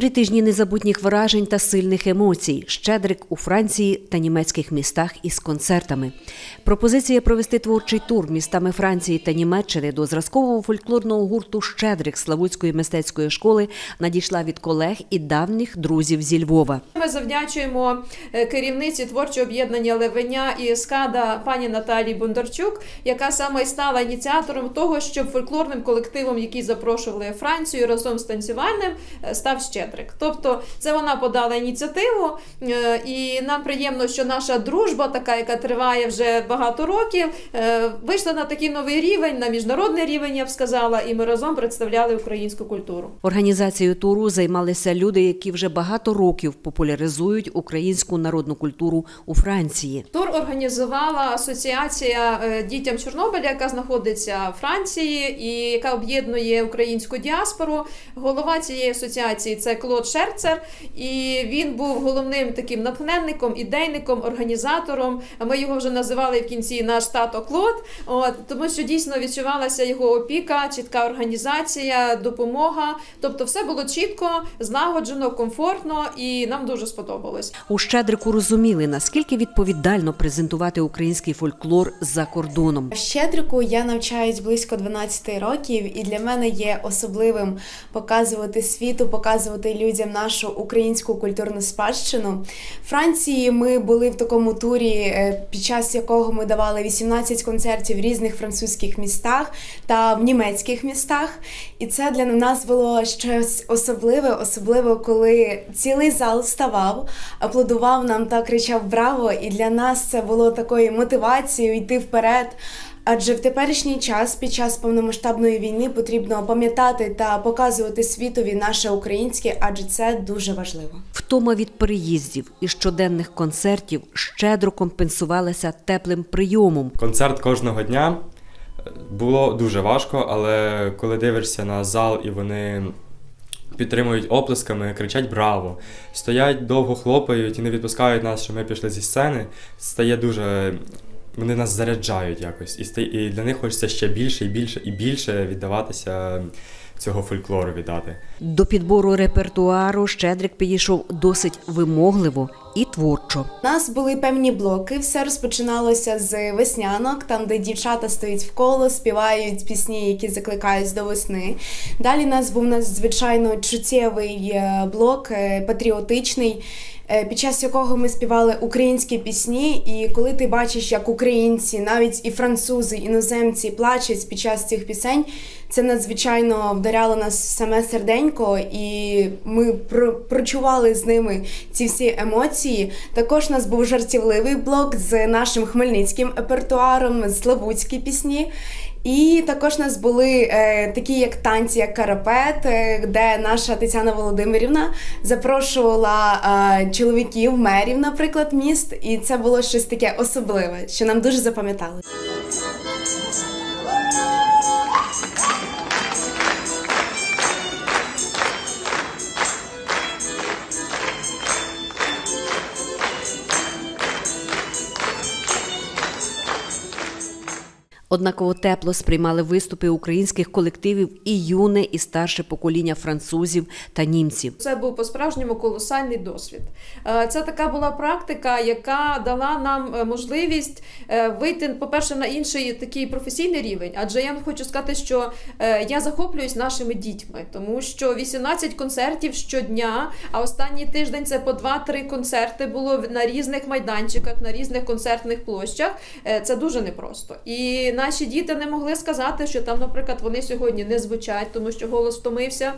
Три тижні незабутніх вражень та сильних емоцій. Щедрик у Франції та німецьких містах із концертами. Пропозиція провести творчий тур містами Франції та Німеччини до зразкового фольклорного гурту Щедрик Славутської мистецької школи надійшла від колег і давніх друзів зі Львова. Ми завдячуємо е, керівниці творчого об'єднання Левеня і ескада пані Наталії Бондарчук, яка саме й стала ініціатором того, щоб фольклорним колективом, який запрошували Францію разом з танцювальним, е, став Щедрик. Тобто, це вона подала ініціативу, е, і нам приємно, що наша дружба, така, яка триває вже багато років, е, вийшла на такий новий рівень, на міжнародний рівень, я б сказала, і ми разом представляли українську культуру. Організацією туру займалися люди, які вже багато років популяризують українську народну культуру у Франції. Тур організувала асоціація е, дітям Чорнобиля, яка знаходиться в Франції і яка об'єднує українську діаспору. Голова цієї асоціації це Клод Шерцер, і він був головним таким натхненником, ідейником, організатором. Ми його вже називали в кінці наш тато Клод. От тому, що дійсно відчувалася його опіка, чітка організація, допомога. Тобто, все було чітко, злагоджено, комфортно, і нам дуже сподобалось. У Щедрику розуміли, наскільки відповідально презентувати український фольклор за кордоном. В Щедрику я навчаюсь близько 12 років, і для мене є особливим показувати світу, показувати людям нашу українську культурну спадщину. В Франції ми були в такому турі, е, під час якого ми давали 18 концертів в різних французьких містах та в німецьких містах. І це для нас було щось особливе, особливо коли цілий зал вставав, аплодував нам та кричав Браво! І для нас це було такою мотивацією йти вперед. Адже в теперішній час, під час повномасштабної війни, потрібно пам'ятати та показувати світові наше українське, адже це дуже важливо. Втома від переїздів і щоденних концертів щедро компенсувалася теплим прийомом. Концерт кожного дня е, було дуже важко, але коли дивишся на зал і вони підтримують оплесками, кричать Браво! Стоять довго хлопають і не відпускають нас, що ми пішли зі сцени. Стає дуже. Вони нас заряджають якось. І, стає, і для них хочеться ще більше і більше і більше віддаватися цього фольклору віддати. До підбору репертуару Щедрик підійшов досить вимогливо і творчо. У нас були певні блоки. Все розпочиналося з веснянок, там де дівчата стоять в коло, співають пісні, які закликають до весни. Далі у нас був надзвичайно чуттєвий е, блок, е, патріотичний. Е, Під час якого ми співали українські пісні, і коли ти бачиш, як українці, навіть і французи, іноземці плачуть під час цих пісень, це надзвичайно вдаряло нас саме серденько, і ми про- прочували з ними ці всі емоції. Також у нас був жартівливий блок з нашим хмельницьким репертуаром, славутські пісні. І також у нас були е, такі як танці, як карапет, е, де наша Тетяна Володимирівна запрошувала е, чоловіків, мерів, наприклад, міст. І це було щось таке особливе, що нам дуже запам'яталося. Однаково тепло сприймали виступи українських колективів і юне, і старше покоління французів та німців. Це був по-справжньому колосальний досвід. Е, Це така була практика, яка дала нам е, можливість е, вийти, по-перше, на інший такий професійний рівень. Адже я хочу сказати, що я захоплююсь нашими дітьми, тому що 18 концертів щодня, а останній тиждень це по 2-3 концерти було на різних майданчиках, на різних концертних площах. Це дуже непросто. І наші діти не могли сказати, що там, наприклад, вони сьогодні не звучать, тому що голос втомився.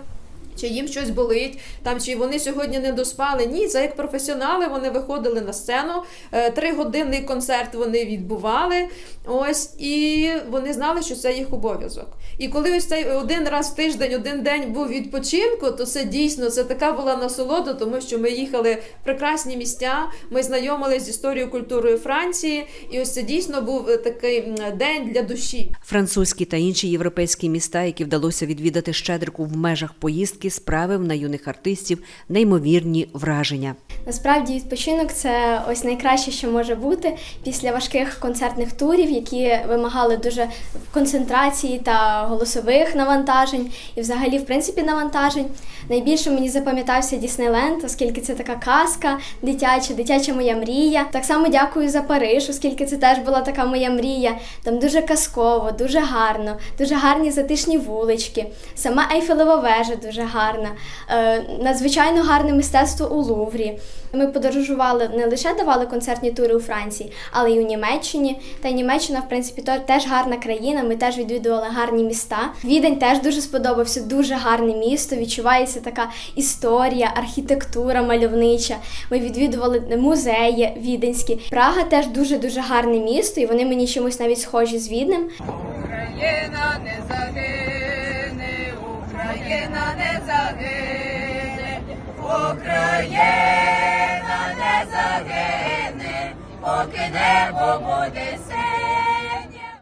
Чи їм щось болить, там чи вони сьогодні не доспали? Ні, це як професіонали. Вони виходили на сцену. е, Тригодинний концерт вони відбували. Ось і вони знали, що це їх обов'язок. І коли ось цей один раз в тиждень, один день був відпочинку, то це дійсно це така була насолода, тому що ми їхали в прекрасні місця. Ми знайомилися з історією культурою Франції, і ось це дійсно був е, такий день для душі. Французькі та інші європейські міста, які вдалося відвідати Щедрику в межах поїздки, справив на юних артистів неймовірні враження. Насправді відпочинок це ось найкраще, що може бути після важких концертних турів, які вимагали дуже концентрації та голосових навантажень, і взагалі, в принципі, навантажень. Найбільше мені запам'ятався Діснейленд, оскільки це така казка дитяча, дитяча моя мрія. Так само дякую за Париж, оскільки це теж була така моя мрія. Там дуже казково, дуже гарно, дуже гарні затишні вулички. Сама Ейфелева вежа дуже гарна, е, надзвичайно гарне мистецтво у Луврі. Ми подорожували не лише давали концертні тури у Франції, але й у Німеччині. Та Німеччина, в принципі, то теж гарна країна. Ми теж відвідували гарні міста. Відень теж дуже сподобався, дуже гарне місто. Відчувається така історія, архітектура мальовнича. Ми відвідували музеї віденські. Прага теж дуже дуже гарне місто, і вони мені чимось навіть схожі з Віднем. Україна не загине, загине, Україна не загине, поки небо буде синє.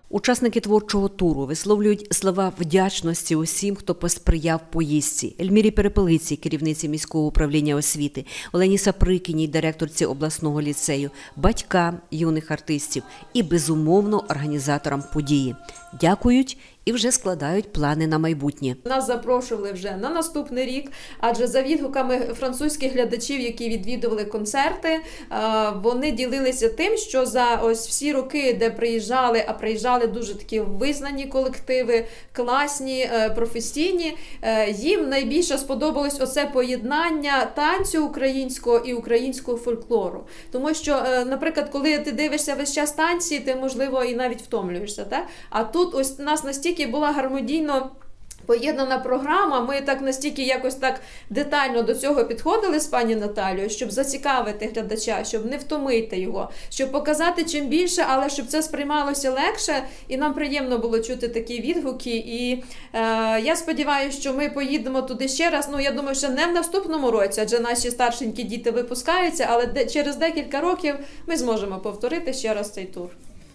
Учасники творчого туру висловлюють слова вдячності усім, хто посприяв поїздці. Ельмірі Перепелиці, керівниці міського управління освіти, Олені Саприкіній, директорці обласного ліцею, батькам юних артистів і безумовно організаторам події. Дякують і вже складають плани на майбутнє. Нас запрошували вже на наступний рік, адже за відгуками французьких глядачів, які відвідували концерти, е, вони ділилися тим, що за ось всі роки, де приїжджали, а приїжджали дуже такі визнані колективи, класні, е, професійні. е, Їм найбільше сподобалось оце поєднання танцю українського і українського фольклору. Тому що, наприклад, коли ти дивишся весь час танці, ти можливо і навіть втомлюєшся. Так? А тут ось нас настільки була гармонійно. Поєднана програма, ми так настільки якось так детально до цього підходили з пані Наталією, щоб зацікавити глядача, щоб не втомити його, щоб показати чим більше, але щоб це сприймалося легше, і нам приємно було чути такі відгуки. І е, я сподіваюся, що ми поїдемо туди ще раз. Ну я думаю, що не в наступному році, адже наші старшенькі діти випускаються, але де, через декілька років ми зможемо повторити ще раз цей тур.